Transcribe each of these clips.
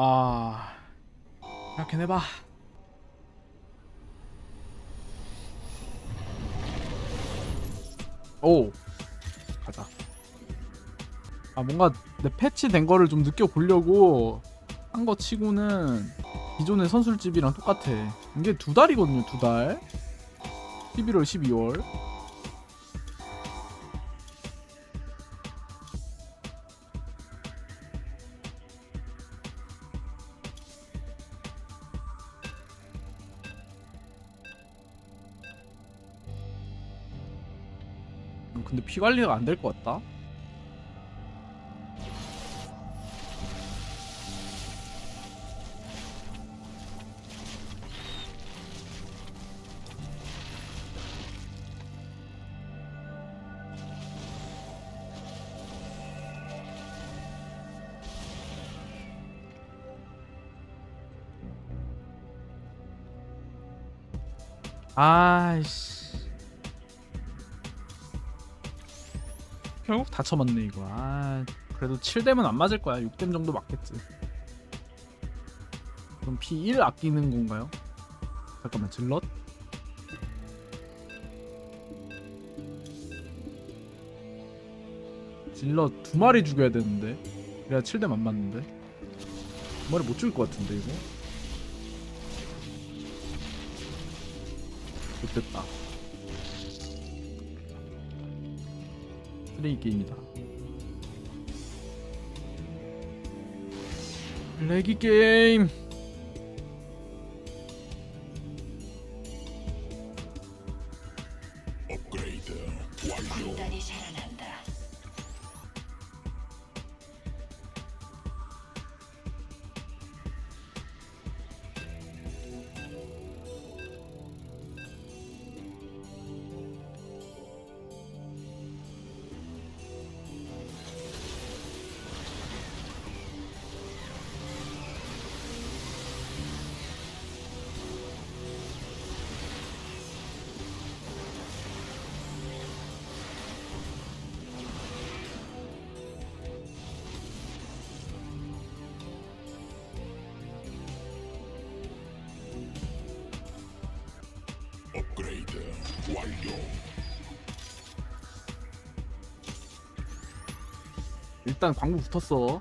아. 생각해내봐. 오. 가자. 아 뭔가 내 패치된 거를 좀 느껴보려고 한 거 치고는 기존의 선술집이랑 똑같아. 이게 두 달이거든요 두달. 11월 12월 음, 근데 피 관리가 안 될 것 같다. 아이씨. 결국 다 쳐맞네 이거. 아, 그래도 7댐은 안 맞을 거야. 6댐 정도 맞겠지. 그럼 P1 아끼는 건가요? 잠깐만, 질럿? 질럿 두 마리 죽여야 되는데. 그래야 7댐 안 맞는데. 두 마리 못 죽일 것 같은데 이거. 못됐다. 쓰레기 게임이다. 레기 게임. 업그레이드 완료. 군단이 일단 광고 붙었어.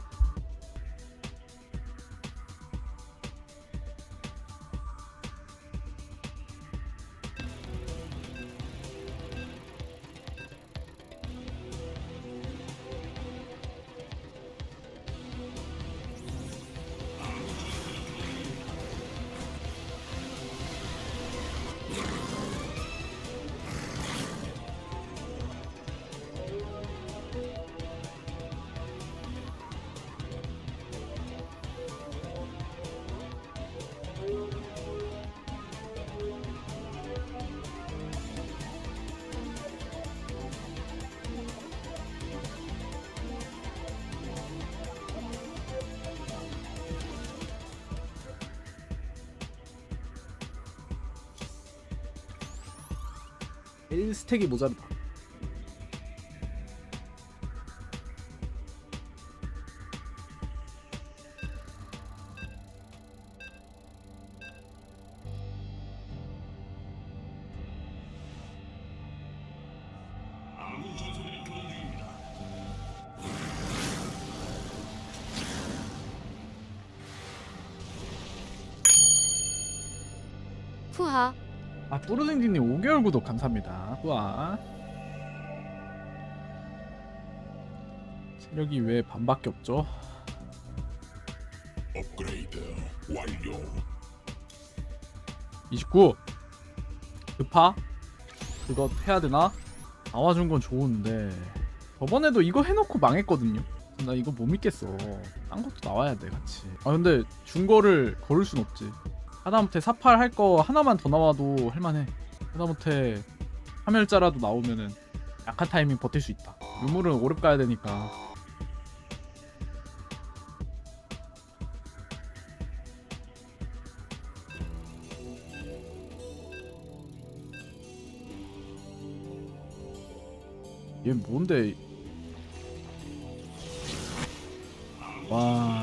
일 스택이 모자르다. 푸하 아 뚜르댕지님 5개월 구독 감사합니다. 우와. 체력이 왜 반밖에 없죠? 업그레이드 완료. 29 급파 그거 해야 되나? 나와준 건 좋은데 저번에도 이거 해놓고 망했거든요 나 이거 못 믿겠어 딴 것도 나와야 돼 같이 아 근데 준 거를 걸을 순 없지 하다못해 사팔 할 거 하나만 더 나와도 할만해. 하다못해 파멸자라도 나오면은 약한 타이밍 버틸 수 있다. 유물은 오래 가야 되니까. 얘 뭔데? 와,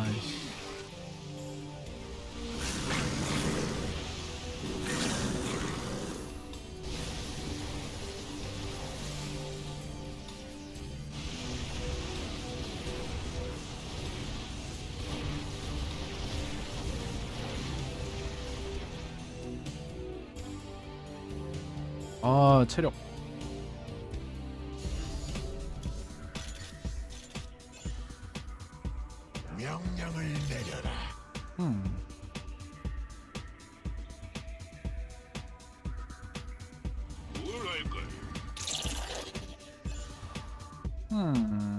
아 체력 명령을 내려라. 음. 음.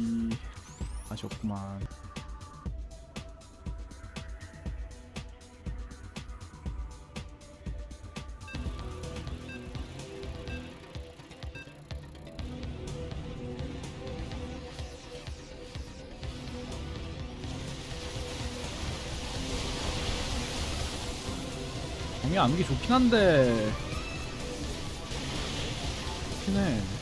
법이 아쉬웠구만. 공이 암기 좋긴 한데 좋긴 해.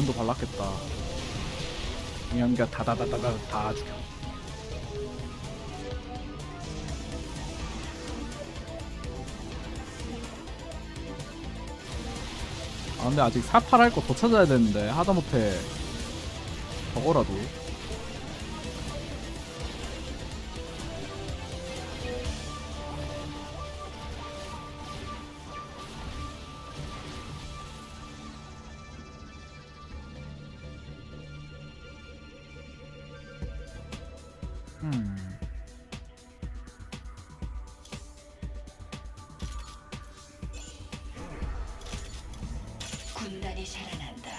내면도 발랐겠다. 공연기가 다다다다다 다 죽여. 아 근데 아직 사팔 할 거 더 찾아야 되는데 하다못해 저거라도 군단이 살아난다.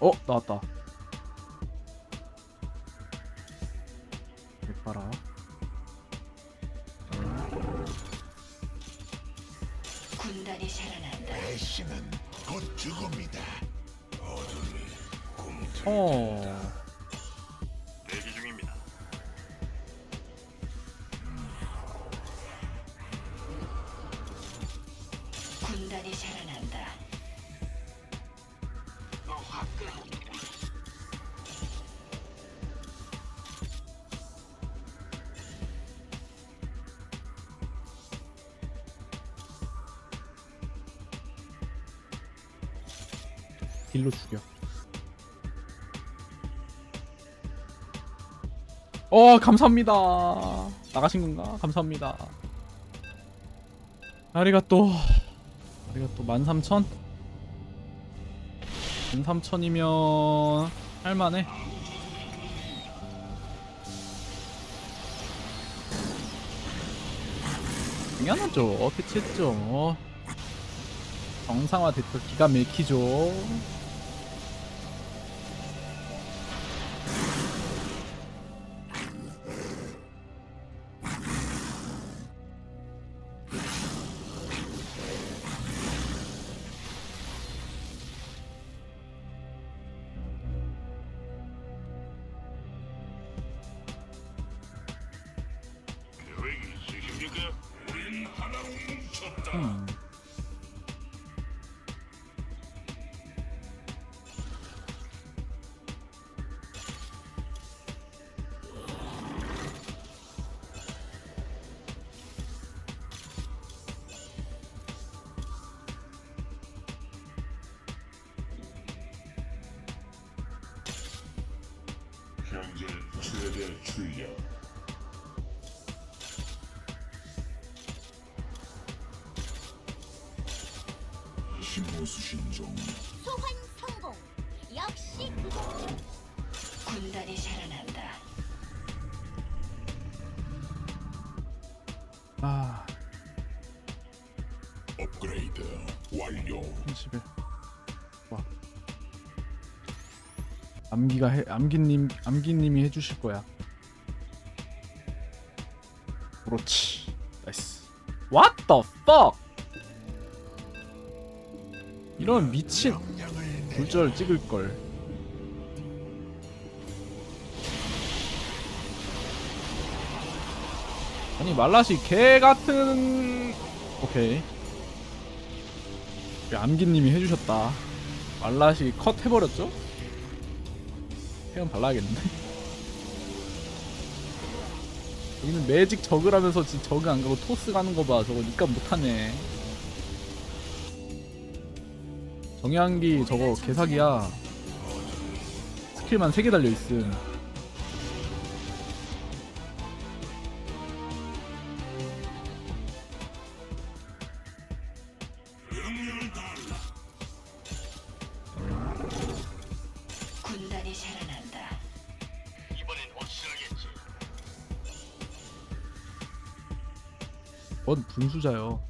어 나왔다. 딜로 죽여. 어 감사합니다. 나가신 건가? 감사합니다. 아리가 또 아리가 또 13,000? 13,000이면 할만해. 당연하죠. 캐치했죠. 정상화 됐다 기가 막히죠. 신호수신종 소환 성공. 역시 그거. 군단이 살아난다. 아, 업그레이드 완료. 30일. 와. 암기가 해, 암기님, 암기님이 해주실 거야. 그렇지. 나이스. What the fuck? 이런 미친 굴절을 찍을걸. 아니 말라시 개같은 오케이. 암기님이 해주셨다. 말라시 컷 해버렸죠? 태연 발라야겠는데? 여기는 매직 저그라면서 지 저그 안가고 토스 가는거 봐. 저거 니값 못하네. 정향기 저거 개사기야 스킬만 3개 달려있음 군단이 살아난다. 이번엔 확실하겠지. 뭔 분수자요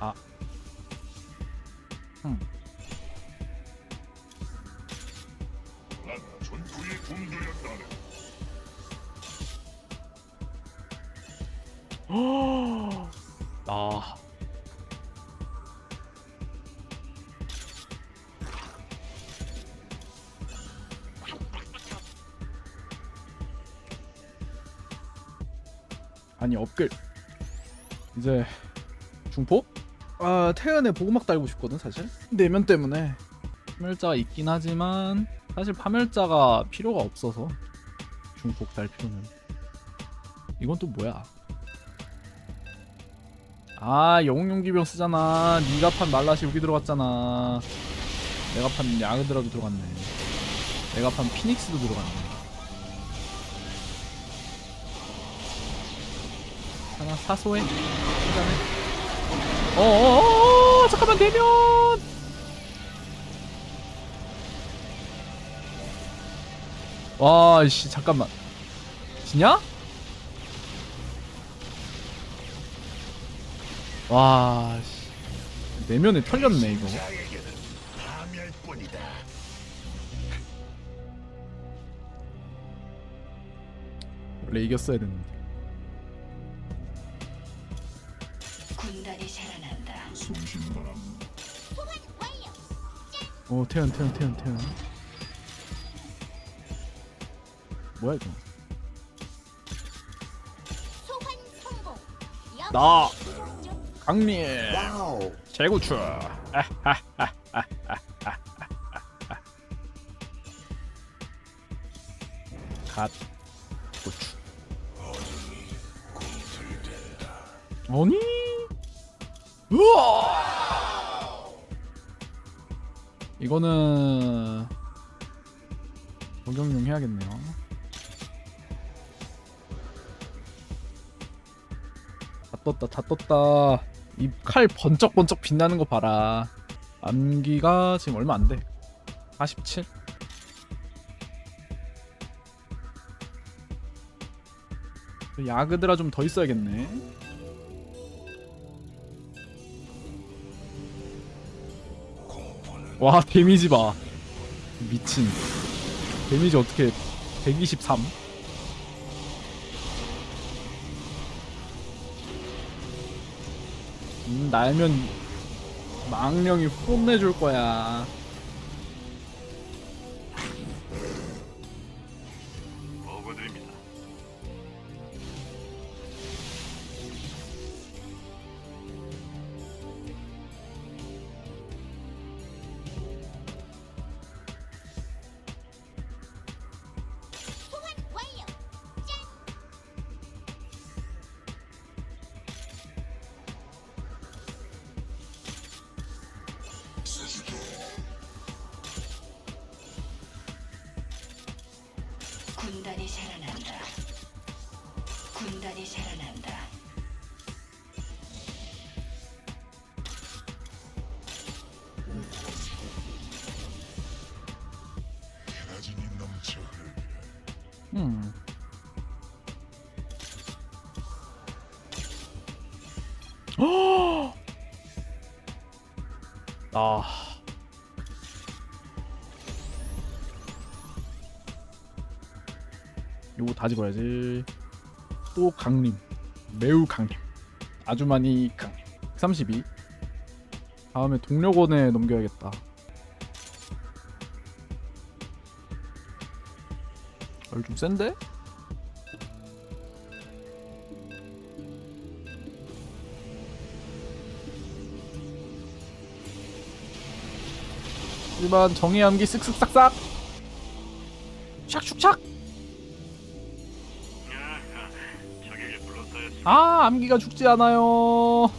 난 전투의 공주였다네. 아 아니 업글 이제 중포? 아 태연의 보고막 달고 싶거든 사실. 내면 때문에. 파멸자가 있긴 하지만 사실 파멸자가 필요가 없어서 중폭 달 필요는. 이건 또 뭐야? 아 영웅용기병 쓰잖아. 니가 판 말라시 여기 들어갔잖아. 내가 판 야그드라도 들어갔네. 내가 판 피닉스도 들어갔네. 하나 사소해. 한잔해 어어어 잠깐만 내면 와씨 잠깐만 지냐? 와, 씨. 내면에 털렸네 이거. 원래 이겼어야 됐는데. 군단이 살아난다. 어, 태연, 태연, 태연, 태연. 뭐야 이거? 소환 성공. 역시 나좀 강미 재구추. 갓 고추. 아니? 우와! 이거는 적용용 해야겠네요. 다 떴다, 다 떴다. 이 칼 번쩍번쩍 빛나는 거 봐라. 암기가 지금 얼마 안 돼. 47? 야그드라 좀 더 있어야겠네. 와 데미지 봐. 미친. 데미지 어떻게 123 음, 날면 망령이 혼내줄 거야 군단이 살아난다. 넘쳐. 음. 아. 요거 다 집어야지. 또 강림. 매우 강림. 아주 많이 강림. 32. 다음에 동력원에 넘겨야겠다. 별좀 센데? 일반 정의 암기 쓱쓱싹싹 샥슉샥 아 암기가 죽지 않아요.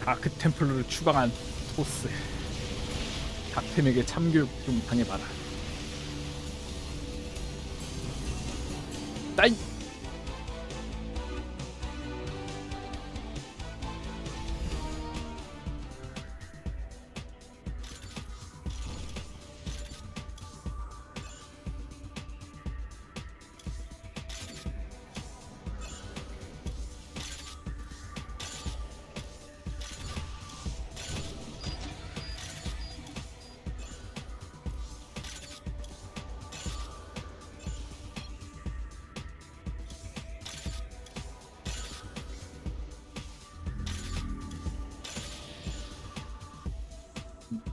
다크 템플러를 추방한 토스. 닥템에게 참교육 좀 당해봐라. 따이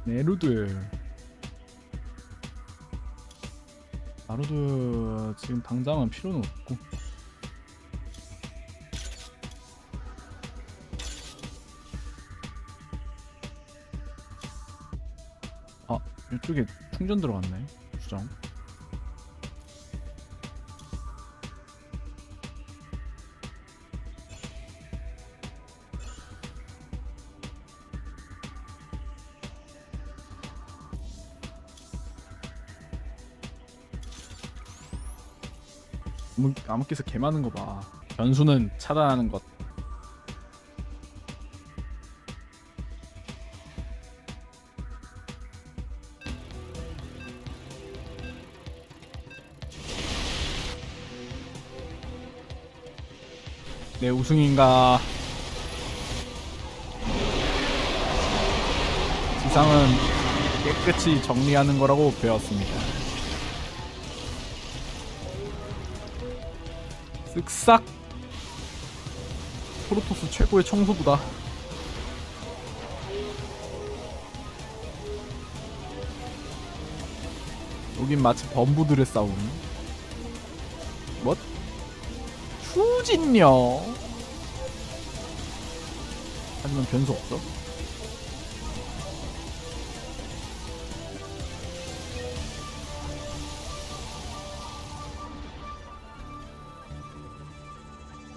네루드 나루드 지금 당장은 필요는 없고. 아 이쪽에 충전 들어갔네 수정 암흑, 암흑기서 개 많은 거 봐. 변수는 차단하는 것. 내 우승인가? 지상은 깨끗이 정리하는 거라고 배웠습니다 쓱싹. 프로토스 최고의 청소부다. 여긴 마치 범부들의 싸움. 뭐? 추진력. 하지만 변수 없어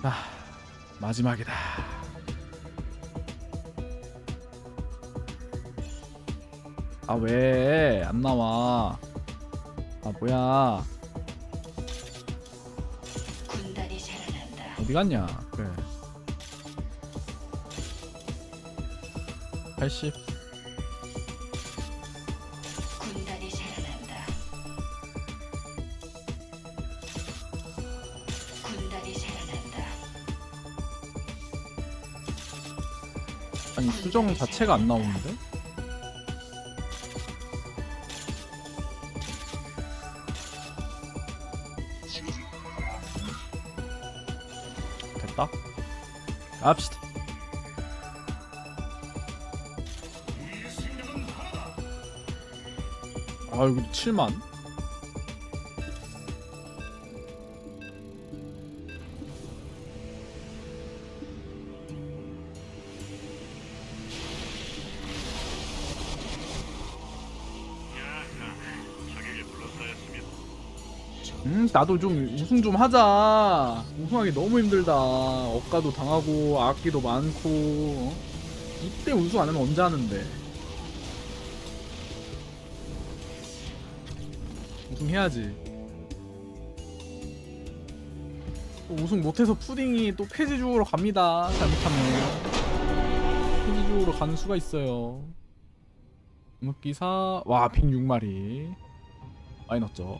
아 마지막이다. 아 왜? 안 나와. 아 뭐야? 군단이. 어디 갔냐? 그래. 80 아니 수정 자체가 안 나오는데? 됐다. 갑시다. 아 여기 7만 음 나도 좀 우승 좀 하자. 우승하기 너무 힘들다. 억가도 당하고 악기도 많고. 어? 이때 우승 안 하면 언제 하는데? 우승해야지. 또 우승 못해서 푸딩이 또 폐지 주우러 갑니다. 잘못하면. 폐지 주우러 가는 수가 있어요. 음악기사. 와 106마리. 많이 넣었죠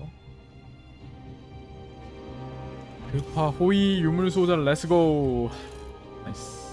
급파 호위 유물소자 렛츠고! 나이스